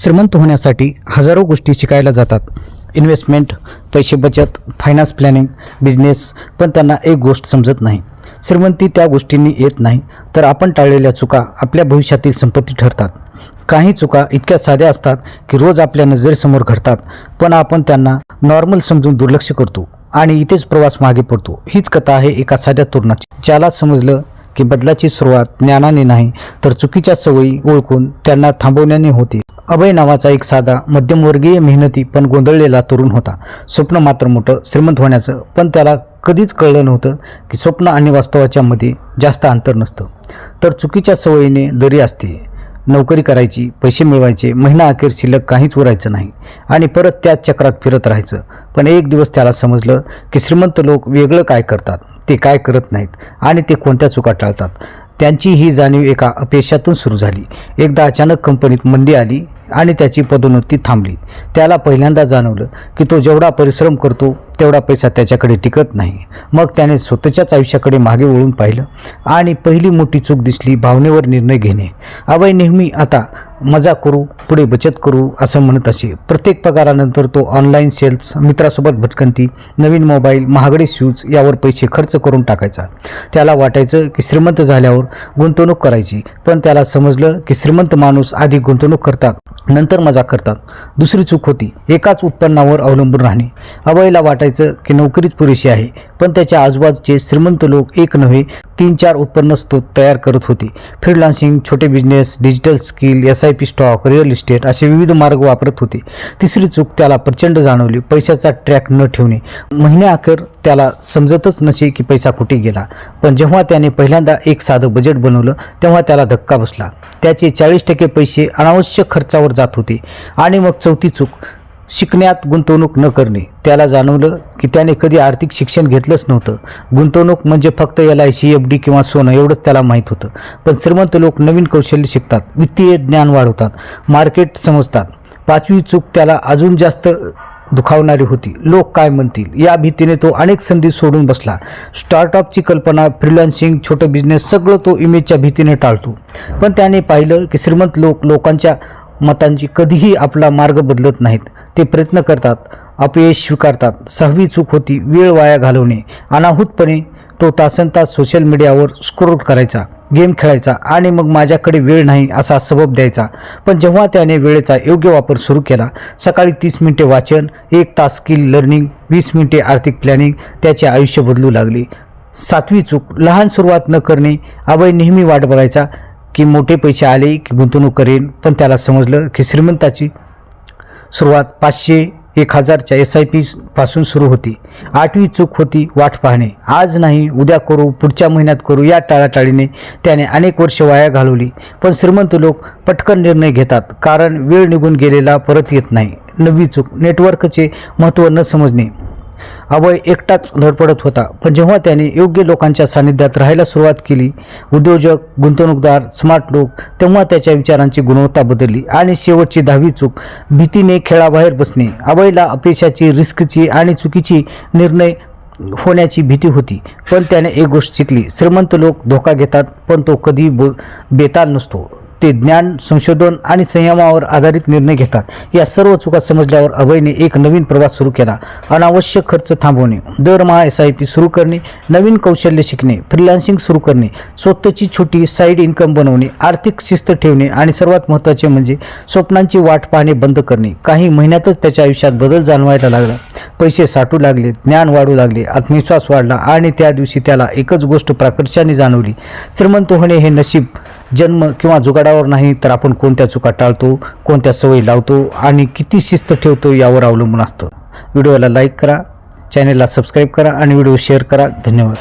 श्रीमंत होण्यासाठी हजारो गोष्टी शिकायला जातात. इन्व्हेस्टमेंट पैसे बचत फायनान्स प्लॅनिंग बिझनेस पण त्यांना एक गोष्ट समजत नाही. श्रीमंती त्या गोष्टींनी येत नाही तर आपण टाळलेल्या चुका आपल्या भविष्यातील संपत्ती ठरतात. काही चुका इतक्या साध्या असतात की रोज आपल्या नजरेसमोर घडतात पण आपण त्यांना नॉर्मल समजून दुर्लक्ष करतो आणि इथेच प्रवास मागे पडतो. हीच कथा आहे एका साध्या तरुणाची. ज्याला समजलं की बदलाची सुरुवात ज्ञानाने नाही तर चुकीच्या सवयी ओळखून त्यांना थांबवण्याने होते. अभय नावाचा एक साधा मध्यमवर्गीय मेहनती पण गोंधळलेला तरुण होता. स्वप्न मात्र मोठं श्रीमंत होण्याचं. पण त्याला कधीच कळलं नव्हतं की स्वप्न आणि वास्तवाच्या मध्ये जास्त अंतर नसतं. तर चुकीच्या सवयीने दरी असते. नोकरी करायची पैसे मिळवायचे महिना अखेर शिल्लक काहीच उरायचं नाही. आणि परत त्याच चक्रात फिरत राहायचं. पण एक दिवस त्याला समजलं की श्रीमंत लोक वेगळं काय करतात ते काय करत नाहीत आणि ते कोणत्या चुका टाळतात. त्यांची ही जाणीव एका अपयशातून सुरू झाली. एकदा अचानक कंपनीत मंदी आली. आणि त्याची पदोन्नती थांबली. त्याला पहिल्यांदा जाणवलं की तो जेवढा परिश्रम करतो तेवढा पैसा त्याच्याकडे टिकत नाही. मग त्याने स्वतःच्याच आयुष्याकडे मागे वळून पाहिलं आणि पहिली मोठी चूक दिसली भावनेवर निर्णय घेणे. अभय नेहमी आता मजा करू पुढे बचत करू असं म्हणत असे. प्रत्येक पगारानंतर तो ऑनलाईन सेल्स मित्रासोबत भटकंती नवीन मोबाईल महागडे शूज यावर पैसे खर्च करून टाकायचा. त्याला वाटायचं की श्रीमंत झाल्यावर गुंतवणूक करायची पण त्याला समजलं की श्रीमंत माणूस आधी गुंतवणूक करतात नंतर मजा करतात. दुसरी चूक होती एकाच उत्पन्नावर अवलंबून राहणे. अभयला वाटायचं की नोकरीच पुरेशी आहे. पण त्याच्या आजूबाजूचे श्रीमंत लोक एक नव्हे तीन चार उत्पन्न स्त्रोत तयार करत होते. फ्रीलान्सिंग छोटे business digital skill S I P stock real estate असे विविध मार्ग वापरत होते. तिसरी चूक त्याला प्रचंड जाणवली पैशाचा ट्रॅक न ठेवणे. महिन्याअखेर त्याला समजतच नसे की पैसा कुठे गेला. पण जेव्हा त्याने पहिल्यांदा एक साधं बजेट बनवलं तेव्हा त्याला धक्का बसला. त्याचे चाळीस टक्के पैसे अनावश्यक खर्चावर जात होते. आणि मग चौथी चूक शिकण्यात गुंतवणूक न करणे. त्याला जाणवलं की त्याने कधी आर्थिक शिक्षण घेतलंच नव्हतं. गुंतवणूक म्हणजे फक्त L I C F D किंवा सोनं एवढंच त्याला माहीत होतं. पण श्रीमंत लोक नवीन कौशल्य शिकतात वित्तीय ज्ञान वाढवतात मार्केट समजतात. पाचवी चूक त्याला अजून जास्त दुखावणारी होती. लोक काय म्हणतील? या भीतीने तो अनेक संधी सोडून बसला. स्टार्टअपची कल्पना फ्रीलान्सिंग छोटं बिझनेस सगळं तो इमेजच्या भीतीने टाळतो. पण त्याने पाहिलं की श्रीमंत लोक लोकांच्या मतांची कधीही आपला मार्ग बदलत नाहीत. ते प्रयत्न करतात अपयश स्वीकारतात. सहावी चूक होती वेळ वाया घालवणे. अनाहूतपणे तो तासन तास सोशल मीडियावर स्क्रोल करायचा गेम खेळायचा आणि मग माझ्याकडे वेळ नाही असा सबब द्यायचा. पण जेव्हा त्याने वेळेचा योग्य वापर सुरू केला सकाळी तीस मिनिटे वाचन एक तास स्किल लर्निंग वीस मिनिटे आर्थिक प्लॅनिंग त्याचे आयुष्य बदलू लागले. सातवी चूक लहान सुरुवात न करणे अभय नेहमी वाट बघायचा की मोठे पैसे आले की गुंतवणूक करेन. पण त्याला समजलं की श्रीमंताची सुरुवात पाचशे एक हजारच्या एस आय पी पासून सुरू होती. आठवी चूक होती वाट पाहणे. आज नाही उद्या करू पुढच्या महिन्यात करू या टाळाटाळीने त्याने अनेक वर्ष वाया घालवली. पण श्रीमंत लोक पटकन निर्णय घेतात कारण वेळ निघून गेलेला परत येत नाही. नववी चूक नेटवर्कचे महत्त्व न समजणे. अभय एकटाच धडपडत होता. पण जेव्हा त्याने योग्य लोकांच्या सानिध्यात राहायला सुरुवात केली उद्योजक गुंतवणूकदार स्मार्ट लोक तेव्हा त्याच्या विचारांची गुणवत्ता बदलली आणि शेवटची दहावी चूक भीतीने खेळाबाहेर बसणे अभयला अपयशाची रिस्कची आणि चुकीची निर्णय होण्याची भीती होती. पण त्याने एक गोष्ट शिकली श्रीमंत लोक धोका घेतात पण तो कधी बो बेताल नसतो. ते ज्ञान संशोधन आणि संयमावर आधारित निर्णय घेतात. या सर्व चुका समजल्यावर अभयने एक नवीन प्रवास सुरू केला. अनावश्यक खर्च थांबवणे दरमहा एस आय पी सुरू करणे नवीन कौशल्य शिकणे फ्रीलान्सिंग सुरू करणे स्वतःची छोटी साईड इन्कम बनवणे आर्थिक शिस्त ठेवणे आणि सर्वात महत्त्वाचे म्हणजे स्वप्नांची वाट पाहणे बंद करणे. काही महिन्यातच त्याच्या आयुष्यात बदल जाणवायला लागला. पैसे साठू लागले ज्ञान वाढू लागले आत्मविश्वास वाढला आणि त्या दिवशी त्याला एकच गोष्ट प्राकर्षाने जाणवली. श्रीमंत होणे हे नशीब जन्म किंवा जुगाडावर नाही तर आपण कोणत्या चुका टाळतो कोणत्या सवयी लावतो आणि किती शिस्त ठेवतो यावर अवलंबून असतं. व्हिडिओला लाईक करा चॅनेलला सबस्क्राईब करा आणि व्हिडिओ शेअर करा. धन्यवाद.